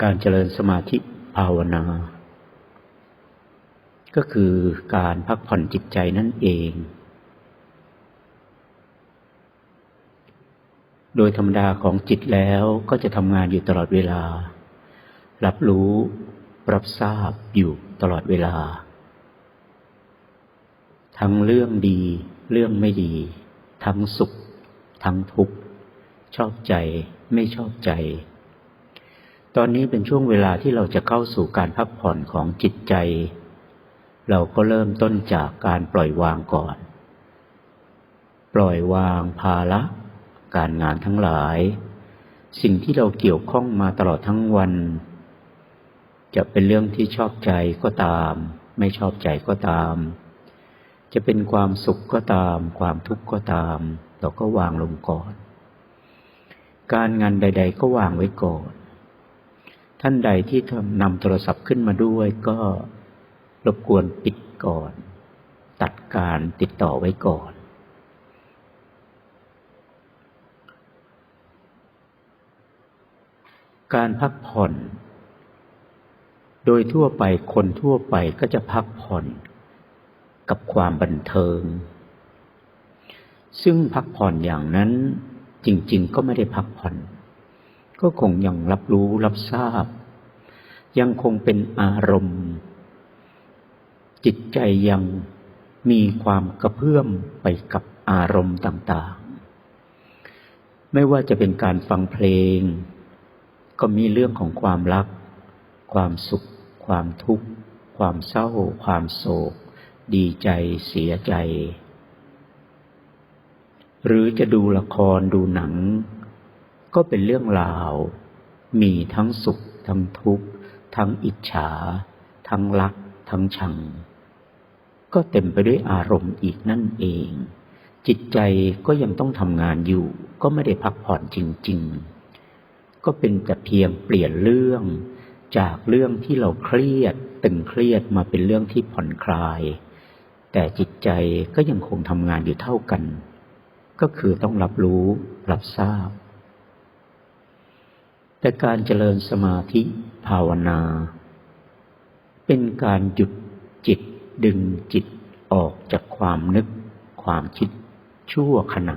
การเจริญสมาธิภาวนา ก็คือการพักผ่อนจิตใจนั่นเอง โดยธรรมดาของจิตแล้วก็จะทำงานอยู่ตลอดเวลา รับรู้ รับทราบอยู่ตลอดเวลา ทั้งเรื่องดีเรื่องไม่ดี ทั้งสุข ทั้งทุกข์ ชอบใจไม่ชอบใจ ตอนนี้เป็นช่วงเวลาที่เราจะเข้าสู่การพักผ่อนของจิตใจ เราก็เริ่มต้นจากการปล่อยวางก่อน ปล่อยวางภาระการงานทั้งหลาย สิ่งที่เราเกี่ยวข้องมาตลอดทั้งวัน จะเป็นเรื่องที่ชอบใจก็ตาม ไม่ชอบใจก็ตาม จะเป็นความสุขก็ตาม ความทุกข์ก็ตาม เราก็วางลงก่อน การงานใด ๆ ก็วางไว้ก่อน ท่านใดที่นำโทรศัพท์ขึ้นมาด้วยก็รบกวนปิดก่อน ตัดการติดต่อไว้ก่อน การพักผ่อน โดยทั่วไปคนทั่วไปก็จะพักผ่อนกับความบันเทิง ซึ่งพักผ่อนอย่างนั้นจริง ๆ ก็ไม่ได้พักผ่อน ก็คงยังรับรู้รับทราบ ยังคงเป็นอารมณ์ จิตใจยังมีความกระเพื่อมไปกับอารมณ์ต่างๆ ไม่ว่าจะเป็นการฟังเพลง ก็มีเรื่องของความรัก ความสุข ความทุกข์ ความเศร้า ความโศก ดีใจ เสียใจ หรือจะดูละครดูหนัง ก็เป็นเรื่องราว มีทั้งสุข ทั้งทุกข์ ทั้งอิจฉา ทั้งรัก ทั้งชัง ก็เต็มไปด้วยอารมณ์อีกนั่นเอง จิตใจก็ยังต้องทำงานอยู่ ก็ไม่ได้พักผ่อนจริง ๆ ก็เป็นแต่เพียงเปลี่ยนเรื่อง จากเรื่องที่เราเครียด ตึงเครียดมาเป็นเรื่องที่ผ่อนคลาย แต่จิตใจก็ยังคงทำงานอยู่เท่ากัน ก็คือต้องรับรู้ รับทราบ แต่การเจริญสมาธิภาวนา เป็นการหยุดจิตดึงจิตออกจากความนึก ความคิด ชั่วขณะ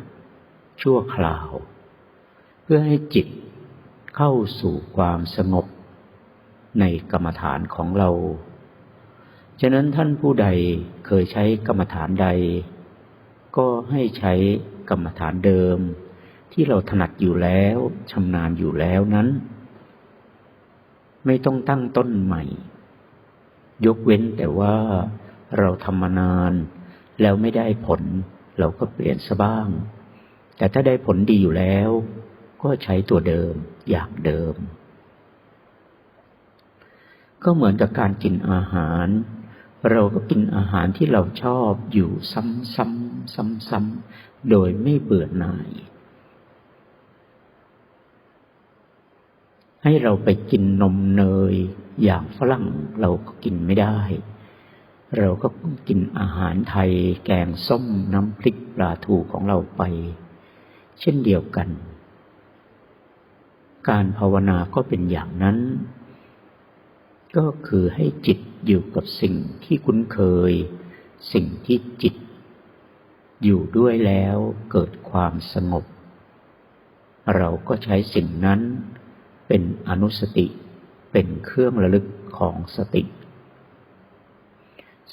ชั่วคราว เพื่อให้จิตเข้าสู่ความสงบ ในกรรมฐานของเรา ฉะนั้นท่านผู้ใดเคยใช้กรรมฐานใด ก็ให้ใช้กรรมฐานเดิม ที่เราถนัดอยู่แล้วชำนาญอยู่แล้วนั้น ไม่ต้องตั้งต้นใหม่ ยกเว้นแต่ว่าเราทำมานาน แล้วไม่ได้ผล เราก็เปลี่ยนซะบ้าง แต่ถ้าได้ผลดีอยู่แล้ว ก็ใช้ตัวเดิมอย่างเดิม ก็เหมือนกับการกินอาหาร เราก็กินอาหารที่เราชอบอยู่ซ้ำๆซ้ำๆโดยไม่เบื่อหน่าย ให้เราไปกินนมเนย อย่างฝรั่งเราก็กินไม่ได้ เราก็กินอาหารไทย แกงส้มน้ำพริกปลาทูของเราไป เช่นเดียวกัน การภาวนาก็เป็นอย่างนั้น ก็คือให้จิตอยู่กับสิ่งที่คุ้นเคย สิ่งที่จิต อยู่ด้วยแล้วเกิดความสงบ เราก็ใช้สิ่งนั้น เป็นอนุสติ เป็นเครื่องระลึกของสติ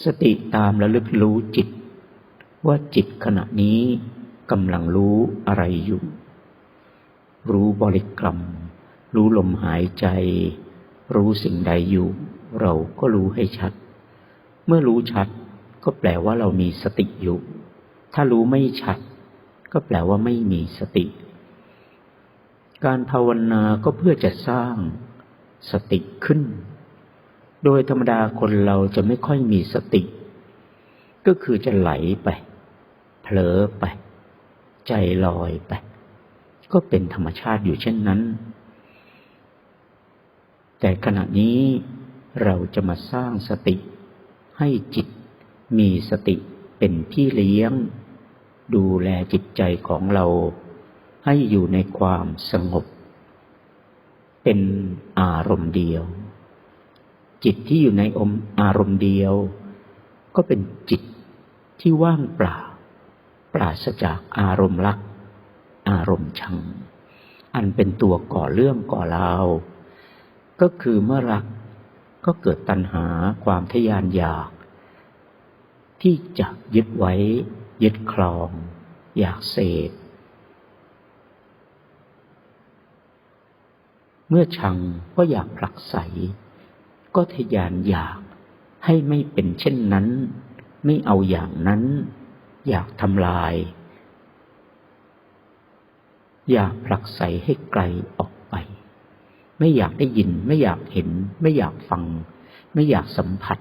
สติตามระลึกรู้จิต ว่าจิตขณะนี้กำลังรู้อะไรอยู่ รู้บริกรรม รู้ลมหายใจ รู้สิ่งใดอยู่ เราก็รู้ให้ชัด เมื่อรู้ชัดก็แปลว่าเรามีสติอยู่ ถ้ารู้ไม่ชัด ก็แปลว่าไม่มีสติ การภาวนาก็เพื่อจะสร้างสติขึ้น โดยธรรมดาคนเราจะไม่ค่อยมีสติ ก็คือจะไหลไป เผลอไป ใจลอยไป ก็เป็นธรรมชาติอยู่เช่นนั้น แต่ขณะนี้เราจะมาสร้างสติ ให้จิตมีสติเป็นพี่เลี้ยง ดูแลจิตใจของเรา ให้อยู่ในความสงบ เป็นอารมณ์เดียว จิตที่อยู่ในอมอารมณ์เดียว ก็เป็นจิตที่ว่างเปล่า ปราศจากอารมณ์รัก อารมณ์ชัง อันเป็นตัวก่อเรื่องก่อราว ก็คือเมื่อรักก็เกิดตัณหาความทยานอยาก ที่จะยึดไว้ ยึดครอง อยากเสพ เมื่อชังก็อยากผลักใสก็ทยานอยากให้ไม่เป็นเช่นนั้น ไม่เอาอย่างนั้น อยากทำลาย อยากผลักใสให้ไกลออกไป ไม่อยากได้ยิน ไม่อยากเห็น ไม่อยากฟัง ไม่อยากสัมผัส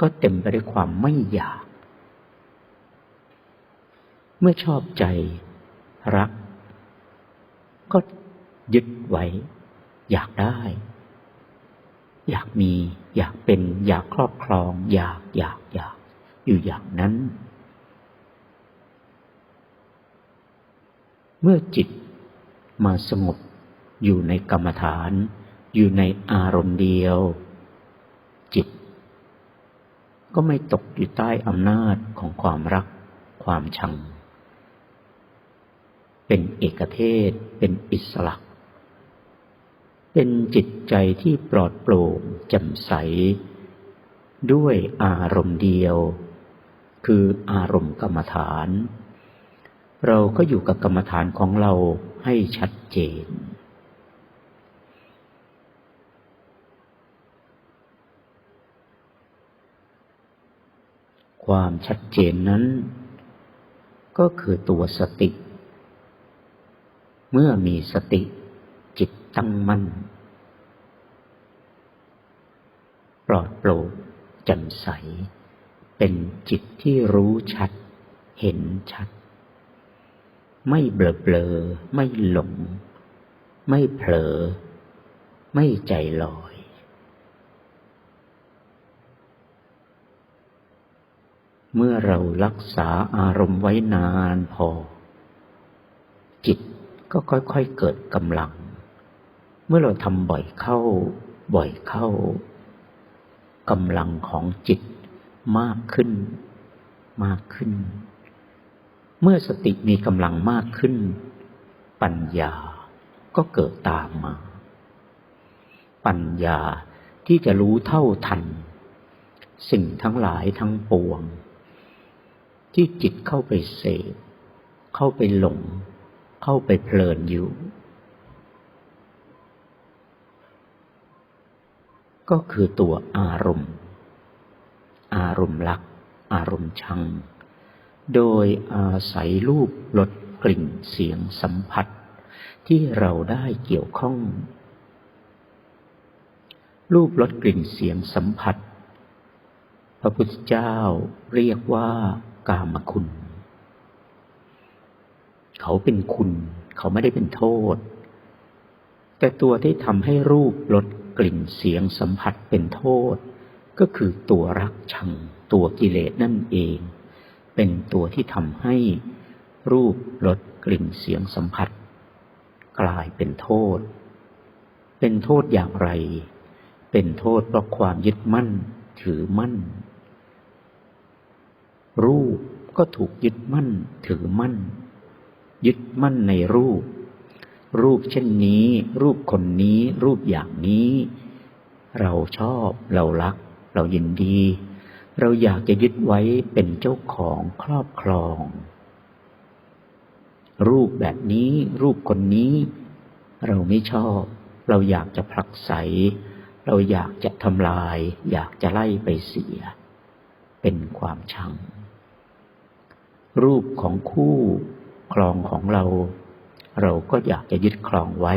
ก็เต็มไปด้วยความไม่อยาก เมื่อชอบใจรัก ก็ยึดไว้ อยากได้ อยากมี อยากเป็น อยากครอบครอง อยากอยากอยาก อยู่อย่างนั้น เมื่อจิตมาสงบอยู่ในกรรมฐาน อยู่ในอารมณ์เดียว จิต ก็ไม่ตกอยู่ใต้อำนาจของความรัก ความชัง เป็นเอกเทศ เป็นอิสระ เป็นจิตใจที่ปลอดโปร่งแจ่มใส ด้วยอารมณ์เดียว คืออารมณ์กรรมฐาน เราก็อยู่กับกรรมฐานของเราให้ชัดเจน ความชัดเจนนั้น ก็คือตัวสติ เมื่อมีสติ ตั้งมั่น ปลอดโปร่งแจ่มใส เป็นจิตที่รู้ชัด เห็นชัด ไม่เบลอเบลอไม่หลง ไม่เผลอ ไม่ใจลอย เมื่อเรารักษาอารมณ์ไว้นานพอ จิตก็ค่อยๆเกิดกำลัง มื่อเราทำบ่อยเข้า บ่อยเข้ากำลังของจิตมากขึ้น มากขึ้น เมื่อสติมีกำลังมากขึ้น ปัญญาก็เกิดตามมา ปัญญาที่จะรู้เท่าทัน สิ่งทั้งหลายทั้งปวง ที่จิตเข้าไปเสพเข้าไปหลง เข้าไปเพลินอยู่ ก็คือตัวอารมณ์ อารมณ์ลัก อารมณ์ชัง โดยอาศัยรูปรสกลิ่นเสียงสัมผัส ที่เราได้เกี่ยวข้อง รูปรสกลิ่นเสียงสัมผัส พระพุทธเจ้าเรียกว่ากามคุณ เขาเป็นคุณ เขาไม่ได้เป็นโทษ แต่ตัวที่ทำให้รูปรส กลิ่นเสียงสัมผัสเป็นโทษ ก็คือตัวรักชัง ตัวกิเลสนั่นเอง เป็นตัวที่ทำให้รูปรสกลิ่นเสียงสัมผัส กลายเป็นโทษ เป็นโทษอย่างไร เป็นโทษเพราะความยึดมั่นถือมั่น รูปก็ถูกยึดมั่นถือมั่น ยึดมั่นในรูป รูปเช่นนี้ รูปคนนี้ รูปอย่างนี้ เราชอบ เรารัก เรายินดี เราอยากจะยึดไว้เป็นเจ้าของครอบครอง รูปแบบนี้ รูปคนนี้ เราไม่ชอบ เราอยากจะผลักไส เราอยากจะทำลาย อยากจะไล่ไปเสีย เป็นความชังรูปของคู่ครองของเรา เราก็อยากจะยึดครองไว้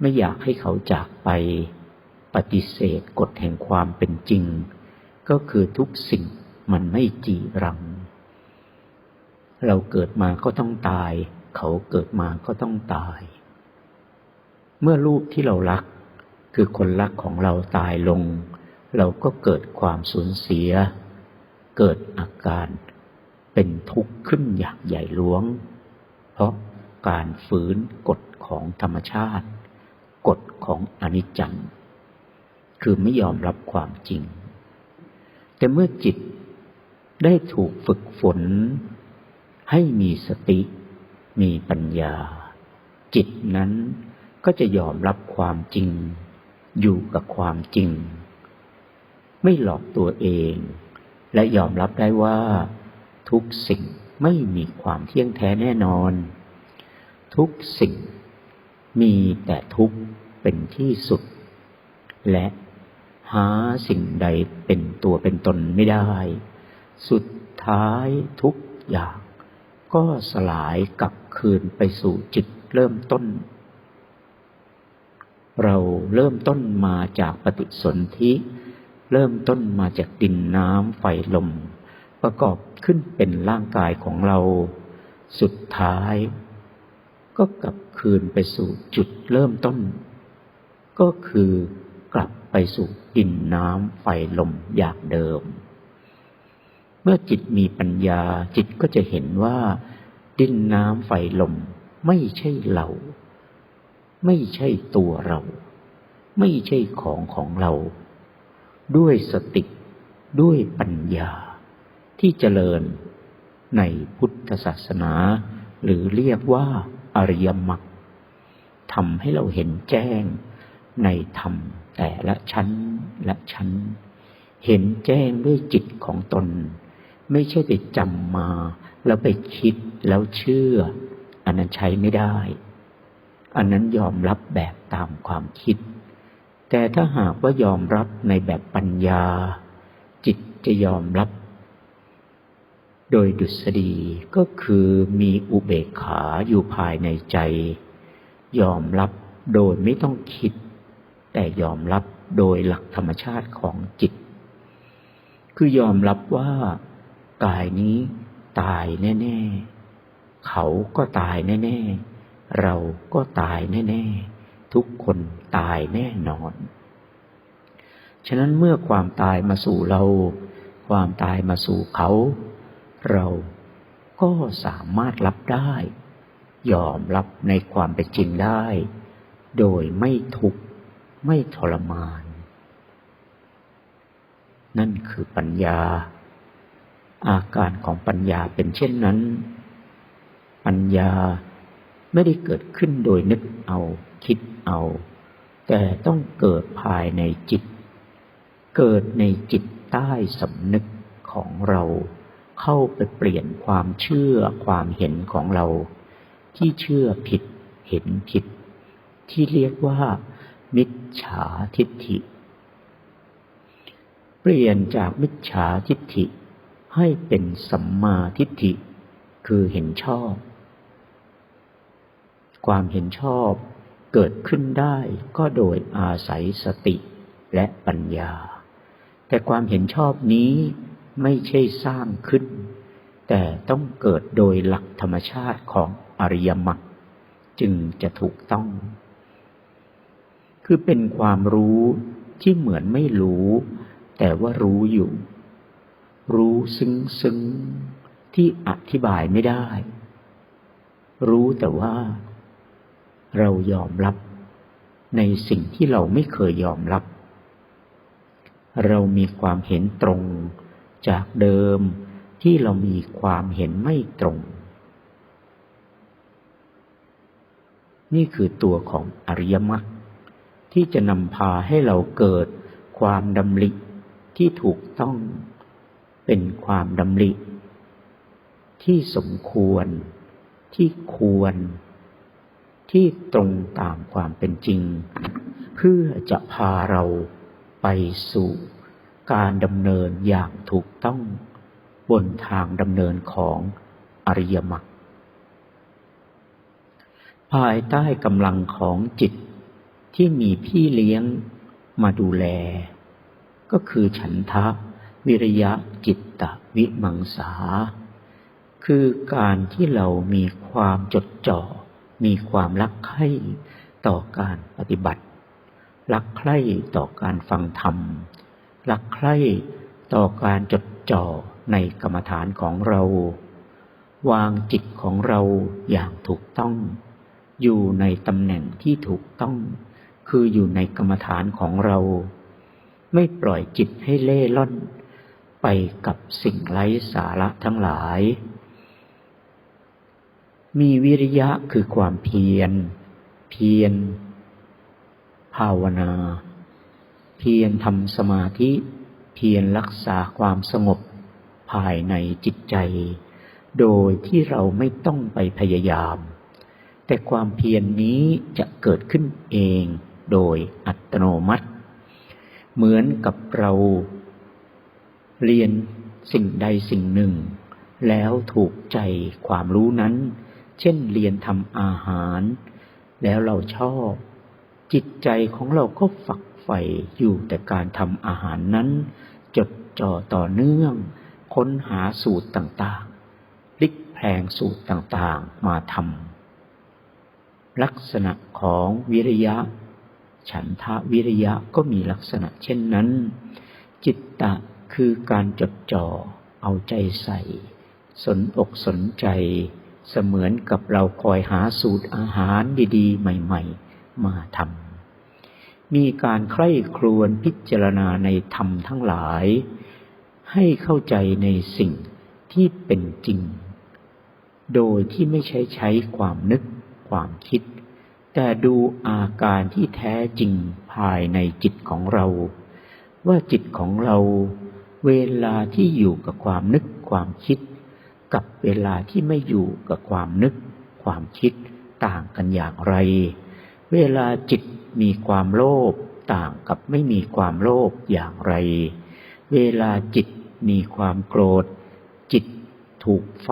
ไม่อยากให้เขาจากไป ปฏิเสธกฎแห่งความเป็นจริง ก็คือทุกสิ่งมันไม่จีรัง เราเกิดมาก็ต้องตาย เขาเกิดมาก็ต้องตาย เมื่อรูปที่เรารัก คือคนรักของเราตายลง เราก็เกิดความสูญเสีย เกิดอาการเป็นทุกข์ขึ้นอย่างใหญ่หลวง เพราะ การฝืนกฎของธรรมชาติ กฎของอนิจจัง คือไม่ยอมรับความจริง แต่เมื่อจิตได้ถูกฝึกฝน ให้มีสติ มีปัญญา จิตนั้นก็จะยอมรับความจริง อยู่กับความจริง ไม่หลอกตัวเอง และยอมรับได้ว่า ทุกสิ่งไม่มีความเที่ยงแท้แน่นอน ทุกสิ่ง มีแต่ทุกข์เป็นที่สุด และหาสิ่งใดเป็นตัวเป็นตนไม่ได้ สุดท้ายทุกอย่าง ก็สลายกลับคืนไปสู่จิตเริ่มต้น เราเริ่มต้นมาจากปฏิสนธิเริ่มต้นมาจากดินน้ำไฟลม ประกอบขึ้นเป็นร่างกายของเรา สุดท้าย ก็กลับคืนไปสู่จุดเริ่มต้น ก็คือกลับไปสู่ดินน้ำไฟลมอย่างเดิม เมื่อจิตมีปัญญาจิตก็จะเห็นว่า ดินน้ำไฟลมไม่ใช่เรา ไม่ใช่ตัวเรา ไม่ใช่ของของเรา ด้วยสติด้วยปัญญา ที่เจริญในพุทธศาสนา หรือเรียกว่า อริยมรรคทำให้เราเห็นแจ้งในธรรมแต่ละชั้นละชั้น เห็นแจ้งด้วยจิตของตน ไม่ใช่ไปจำมา แล้วไปคิดแล้วเชื่อ อันนั้นใช้ไม่ได้ อันนั้นยอมรับแบบตามความคิด แต่ถ้าหากว่ายอมรับในแบบปัญญา จิตจะยอมรับ โดยดุษฎีก็คือมีอุเบกขาอยู่ภายในใจ ยอมรับโดยไม่ต้องคิด แต่ยอมรับโดยหลักธรรมชาติของจิต คือยอมรับว่ากายนี้ตายแน่ ๆ เขาก็ตายแน่ ๆ เราก็ตายแน่ ๆ ทุกคนตายแน่นอน ฉะนั้นเมื่อความตายมาสู่เรา ความตายมาสู่เขา เราก็สามารถรับได้ ยอมรับในความเป็นจริงได้ โดยไม่ทุกข์ไม่ทรมาน นั่นคือปัญญา อาการของปัญญาเป็นเช่นนั้น ปัญญาไม่ได้เกิดขึ้นโดยนึกเอาคิดเอา แต่ต้องเกิดภายในจิต เกิดในจิตใต้สำนึกของเรา เข้าไปเปลี่ยนความเชื่อความเห็นของเรา ที่เชื่อผิดเห็นผิด ที่เรียกว่า มิจฉาทิฏฐิ เปลี่ยนจากมิจฉาทิฏฐิ ให้เป็นสัมมาทิฏฐิ คือเห็นชอบ ความเห็นชอบเกิดขึ้นได้ก็โดยอาศัยสติและปัญญา แต่ความเห็นชอบนี้ ไม่ใช่สร้างขึ้น แต่ต้องเกิดโดยหลักธรรมชาติของอริยมรรคจึงจะถูกต้อง คือเป็นความรู้ที่เหมือนไม่รู้ แต่ว่ารู้อยู่ รู้ซึ้งซึ้งที่อธิบายไม่ได้ รู้แต่ว่า เรายอมรับในสิ่งที่เราไม่เคยยอมรับ เรามีความเห็นตรง จากเดิมที่เรามีความเห็นไม่ตรง นี่คือตัวของอริยมรรคที่จะนำพาให้เราเกิดความดำริที่ถูกต้องเป็นความดำริที่สมควรที่ควร ที่ตรงตามความเป็นจริง เพื่อจะพาเราไปสู่ การดำเนินอย่างถูกต้องบนทางดำเนินของอริยมรรคภายใต้กำลังของจิตที่มีพี่เลี้ยงมาดูแล ก็คือฉันทะวิริยะจิตตวิมังสา คือการที่เรามีความจดจ่อ มีความรักใคร่ต่อการปฏิบัติ รักใคร่ต่อการฟังธรรม รักใคร่ต่อการจดจ่อในกรรมฐานของเรา วางจิตของเราอย่างถูกต้อง อยู่ในตำแหน่งที่ถูกต้อง คืออยู่ในกรรมฐานของเรา ไม่ปล่อยจิตให้เล่ล่อน ไปกับสิ่งไร้สาระทั้งหลาย มีวิริยะคือความเพียร เพียร ภาวนา เพียรทำสมาธิ เพียรรักษาความสงบภายในจิตใจ โดยที่เราไม่ต้องไปพยายาม แต่ความเพียรนนี้จะเกิดขึ้นเองโดยอัตโนมัติ เหมือนกับเรา เรียนสิ่งใดสิ่งหนึ่ง แล้วถูกใจความรู้นั้น เช่นเรียนทำอาหาร แล้วเราชอบ จิตใจของเราก็ฝัก ใฝ่อยู่แต่การทำอาหารนั้น จดจ่อต่อเนื่อง ค้นหาสูตรต่างๆพลิกแพลงสูตรต่างๆมาทำลักษณะของวิริยะ ฉันทะวิริยะก็มีลักษณะเช่นนั้น จิตตะคือการจดจ่อเอาใจใส่ สนอกสนใจ เสมือนกับเราคอยหาสูตรอาหารดีๆ ใหม่ ๆ มาทำ มีการใคร่ครวญพิจารณาในธรรมทั้งหลาย ให้เข้าใจในสิ่งที่เป็นจริง โดยที่ไม่ใช้ใช้ความนึกความคิด แต่ดูอาการที่แท้จริงภายในจิตของเรา ว่าจิตของเราเวลาที่อยู่กับความนึกความคิด กับเวลาที่ไม่อยู่กับความนึกความคิดต่างกันอย่างไร เวลาจิต มีความโลภต่างกับไม่มีความโลภอย่างไร เวลาจิตมีความโกรธ จิตถูกไฟ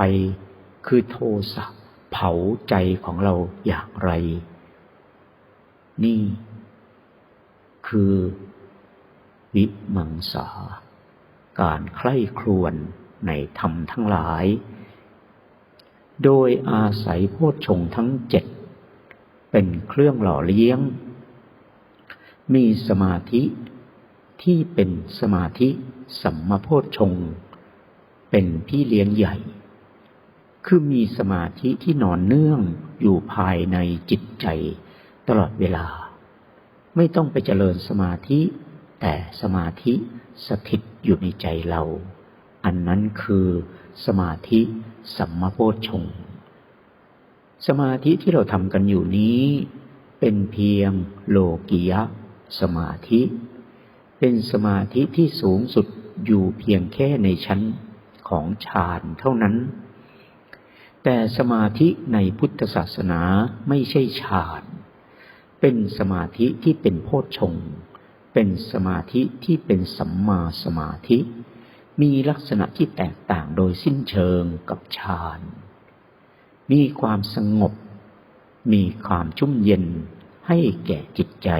คือโทสะเผาใจของเราอย่างไร นี่ คือ วิมังสา การใคร่ครวญในธรรมทั้งหลาย โดยอาศัยโพชฌงทั้งเจ็ดเป็นเครื่องหล่อเลี้ยง มีสมาธิที่เป็นสมาธิสัมมาโพชฌงเป็นพี่เลี้ยงใหญ่ คือมีสมาธิที่นอนเนื่องอยู่ภายในจิตใจตลอดเวลา ไม่ต้องไปเจริญสมาธิ แต่สมาธิสถิตอยู่ในใจเรา อันนั้นคือสมาธิสัมมาโพชงสมาธิที่เราทำกันอยู่นี้ เป็นเพียงโลกิยะ สมาธิ เป็นสมาธิที่สูงสุดอยู่เพียงแค่ในชั้นของฌานเท่านั้น แต่สมาธิในพุทธศาสนาไม่ใช่ฌานเป็นสมาธิที่เป็นโพชฌงเป็นสมาธิที่เป็นสัมมาสมาธิ มีลักษณะที่แตกต่างโดยสิ้นเชิงกับฌาน มีความสงบ มีความชุ่มเย็นให้แก่จิตใจ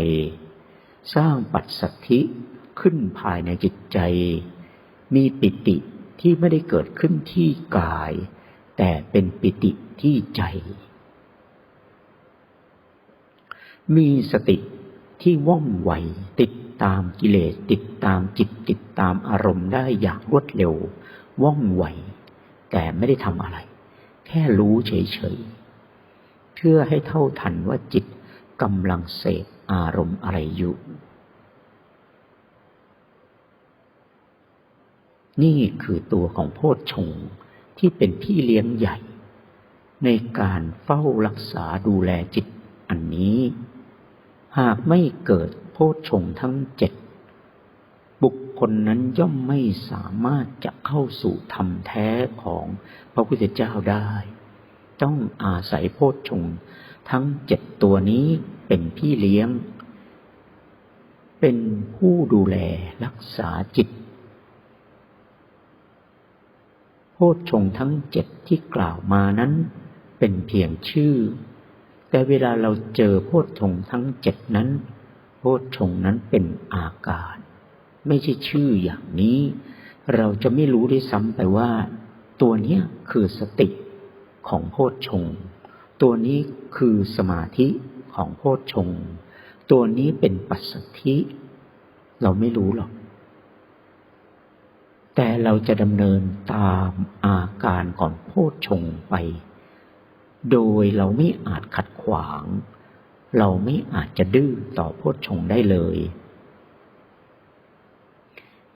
สร้างปัจสัทธิขึ้นภายในจิตใจ มีปิติที่ไม่ได้เกิดขึ้นที่กาย แต่เป็นปิติที่ใจ มีสติที่ว่องไวติดตามกิเลสติดตามจิตติดตามอารมณ์ได้อย่างรวดเร็ว ว่องไว แต่ไม่ได้ทำอะไร แค่รู้เฉยๆเพื่อให้เท่าทันว่าจิตกำลังเสพ อารมณ์อะไรอยู่ นี่คือตัวของโพชฌงที่เป็นพี่เลี้ยงใหญ่ ในการเฝ้ารักษาดูแลจิตอันนี้ หากไม่เกิดโพชฌงทั้งเจ็ดบุคคลนั้นย่อมไม่สามารถจะเข้าสู่ธรรมแท้ของพระพุทธเจ้าได้ ต้องอาศัยโพชฌงทั้งเจ็ดตัวนี้ เป็นพี่เลี้ยง เป็นผู้ดูแลรักษาจิต โพชฌงทั้งเจ็ดที่กล่าวมานั้นเป็นเพียงชื่อ แต่เวลาเราเจอโพชฌงทั้งเจ็ดนั้น โพชฌงนั้นเป็นอาการ ไม่ใช่ชื่ออย่างนี้ เราจะไม่รู้ได้ซ้ำไปว่า ตัวนี้คือสติของโพชฌงตัวนี้คือสมาธิ ของโพชฌงตัวนี้เป็นปัสสธิ เราไม่รู้หรอก แต่เราจะดำเนินตามอาการก่อนโพชฌงไป โดยเราไม่อาจขัดขวาง เราไม่อาจจะดื้อต่อโพชฌงได้เลย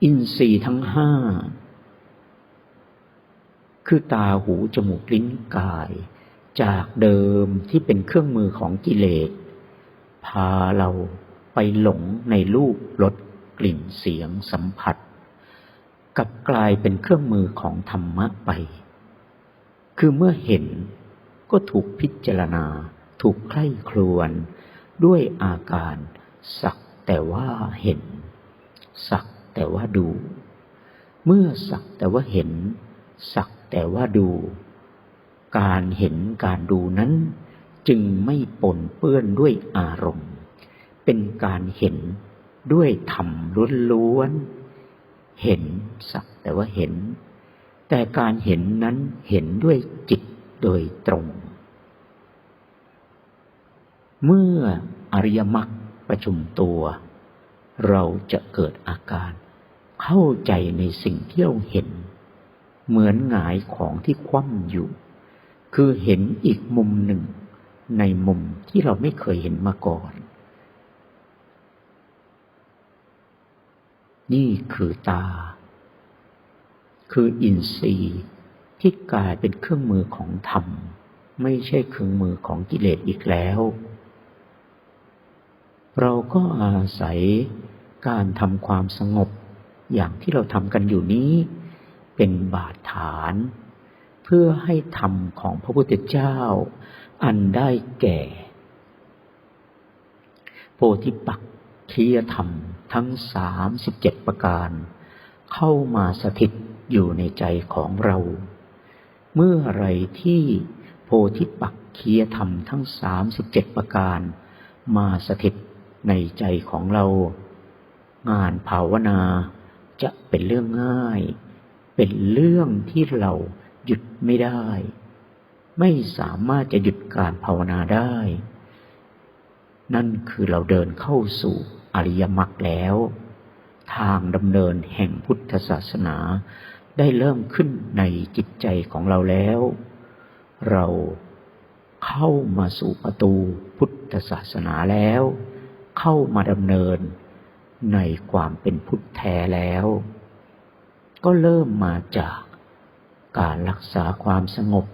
อินทรีย์ทั้งห้าคือตาหูจมูกลิ้นกาย จากเดิมที่เป็นเครื่องมือของกิเลส พาเราไปหลงในรูปรสกลิ่นเสียงสัมผัสกลับกลายเป็นเครื่องมือของธรรมะไป คือเมื่อเห็นก็ถูกพิจารณา ถูกใคร่ครวญด้วยอาการสักแต่ว่าเห็น สักแต่ว่าดู เมื่อสักแต่ว่าเห็น สักแต่ว่าดู การเห็นการดูนั้น จึงไม่ปนเปื้อนด้วยอารมณ์ เป็นการเห็นด้วยธรรมล้วนๆเห็นสักแต่ว่าเห็น แต่การเห็นนั้นเห็นด้วยจิตโดยตรง เมื่ออริยมรรคประชุมตัว เราจะเกิดอาการเข้าใจในสิ่งที่เราเห็น เหมือนหงายของที่คว่ำอยู่ คือเห็นอีกมุมหนึ่ง ในมุมที่เราไม่เคยเห็นมาก่อน นี่คือตา คืออินทรีย์ที่กลายเป็นเครื่องมือของธรรม ไม่ใช่เครื่องมือของกิเลสอีกแล้ว เราก็อาศัยการทำความสงบอย่างที่เราทำกันอยู่นี้ เป็นบาดฐาน เพื่อให้ธรรมของพระพุทธเจ้า อันได้แก่ โพธิปักขียธรรมทั้งสามสิบเจ็ดประการ เข้ามาสถิตอยู่ในใจของเรา เมื่อไรที่โพธิปักเคียธรรมทั้งสามสิบเจ็ดประการ มาสถิตในใจของเรา งานภาวนาจะเป็นเรื่องง่าย เป็นเรื่องที่เรา หยุดไม่ได้ ไม่สามารถจะหยุดการภาวนาได้ นั่นคือเราเดินเข้าสู่อริยมรรคแล้ว ทางดำเนินแห่งพุทธศาสนาได้เริ่มขึ้นในจิตใจของเราแล้ว เราเข้ามาสู่ประตูพุทธศาสนาแล้ว เข้ามาดำเนินในความเป็นพุทธแท้แล้ว ก็เริ่มมาจาก การรักษาความสงบ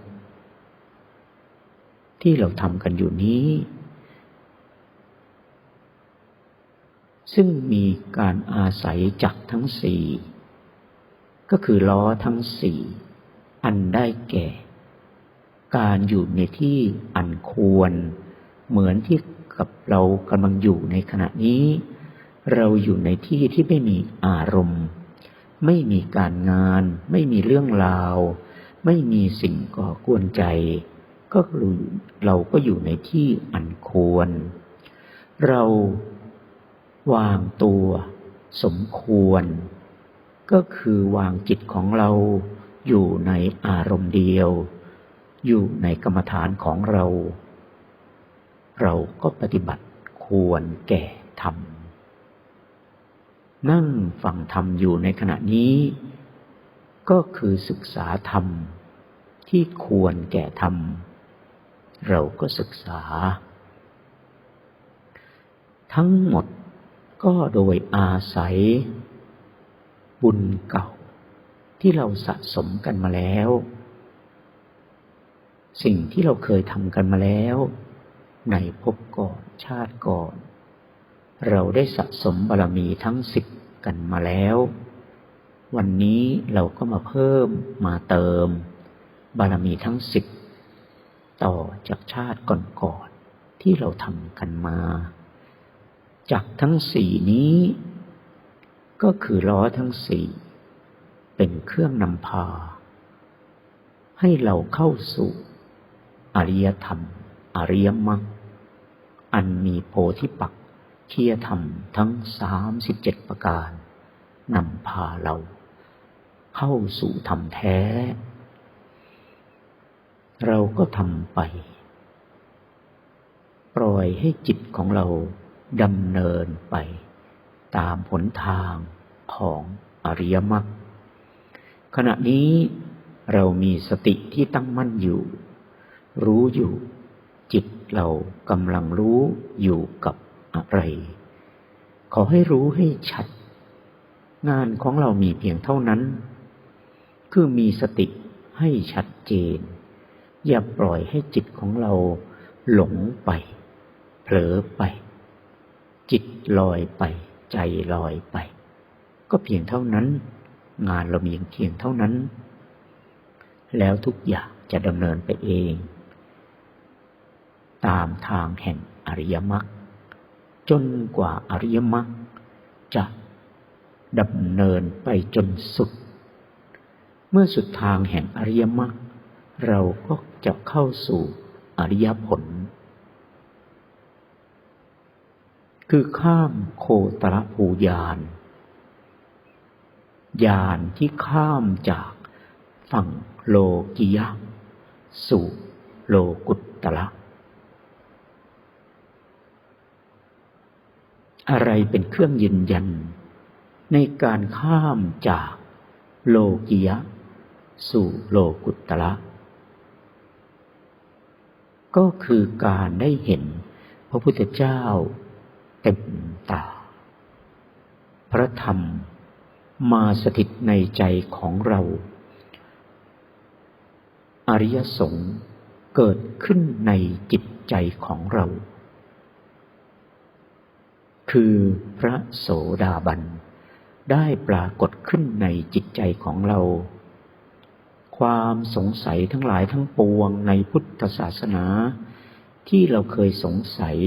ที่เราทำกันอยู่นี้ ซึ่งมีการอาศัยจักทั้งสี่ ก็คือล้อทั้งสี่ อันได้แก่ การอยู่ในที่อันควร เหมือนที่กับเรากำลังอยู่ในขณะนี้ เราอยู่ในที่ที่ไม่มีอารมณ์ ไม่มีการงาน ไม่มีเรื่องราว ไม่มีสิ่งก่อกวนใจ ก็เราก็อยู่ในที่อันควร เราวางตัวสมควร ก็คือวางจิตของเราอยู่ในอารมณ์เดียว อยู่ในกรรมฐานของเรา เราก็ปฏิบัติควรแก่ธรรม นั่งฟังธรรมอยู่ในขณะนี้ ก็คือศึกษาธรรมที่ควรแก่ธรรม เราก็ศึกษา ทั้งหมดก็โดยอาศัย บุญเก่าที่เราสะสมกันมาแล้ว สิ่งที่เราเคยทำกันมาแล้ว ในภพก่อนชาติก่อน เราได้สะสมบารรมีทั้งสิบกันมาแล้ว วันนี้เราก็มาเพิ่มมาเติม บารรมีทั้งสิบต่อจากชาติก่อนๆที่เราทำกันมา จากทั้งสี่นี้ ก็คือล้อทั้งสี่เป็นเครื่องนำพา ให้เราเข้าสู่อริยธรรม อริยมรรคอันมีโพธิปักเคียธรรมทั้งสามสิบเจ็ดประการนำพาเรา เข้าสู่ธรรมแท้ เราก็ทำไป ปล่อยให้จิตของเราดำเนินไป ตามผลทางของอริยมรรคขณะนี้เรามีสติที่ตั้งมั่นอยู่ รู้อยู่ จิตเรากำลังรู้อยู่กับ อะไร ขอให้รู้ให้ชัด งานของเรามีเพียงเท่านั้น คือมีสติให้ชัดเจน อย่าปล่อยให้จิตของเราหลงไป เผลอไป จิตลอยไป ใจลอยไป ก็เพียงเท่านั้น งานเรามีเพียงเท่านั้น แล้วทุกอย่างจะดำเนินไปเอง ตามทางแห่งอริยมรรค จนกว่าอริยมรรคจะดำเนินไปจนสุด เมื่อสุดทางแห่งอริยมรรคเราก็จะเข้าสู่อริยผล คือข้ามโคตรภูยานยานที่ข้ามจากฝั่งโลกิยะ สู่โลกุตตระ อะไรเป็นเครื่องยืนยัน ในการข้ามจากโลกิยะ สู่โลกุตตะก็คือการได้เห็นพระพุทธเจ้าเต็มตา พระธรรมมาสถิตในใจของเรา อริยสงฆ์เกิดขึ้นในจิตใจของเรา คือพระโสดาบัน ได้ปรากฏขึ้นในจิตใจของเรา ความสงสัยทั้งหลายทั้งปวงในพุทธศาสนา ที่เราเคยสงสัย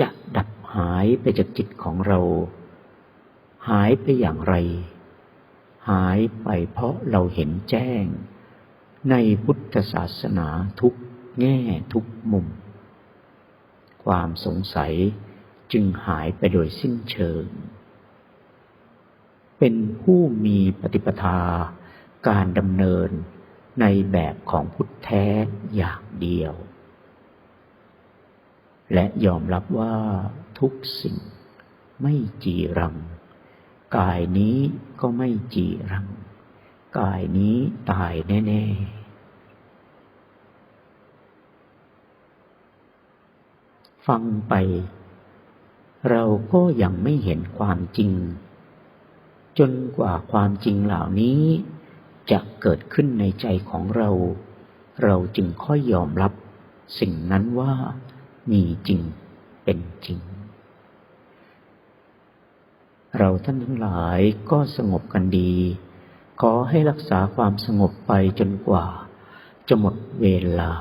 จะดับหายไปจากจิตของเรา หายไปอย่างไร หายไปเพราะเราเห็นแจ้ง ในพุทธศาสนาทุกแง่ทุกมุม ความสงสัย จึงหายไปโดยสิ้นเชิง เป็นผู้มีปฏิปทาการดำเนินในแบบของพุทธแท้อย่างเดียว และยอมรับว่าทุกสิ่งไม่จีรัง กายนี้ก็ไม่จีรัง กายนี้ตายแน่ ๆฟังไป เราก็ยังไม่เห็นความจริง จนกว่าความจริงเหล่านี้ จะเกิดขึ้นในใจของเรา เราจึงค่อยยอมรับสิ่งนั้นว่ามีจริงเป็นจริง เราท่านทั้งหลายก็สงบกันดี ขอให้รักษาความสงบไปจนกว่า จะหมดเวลา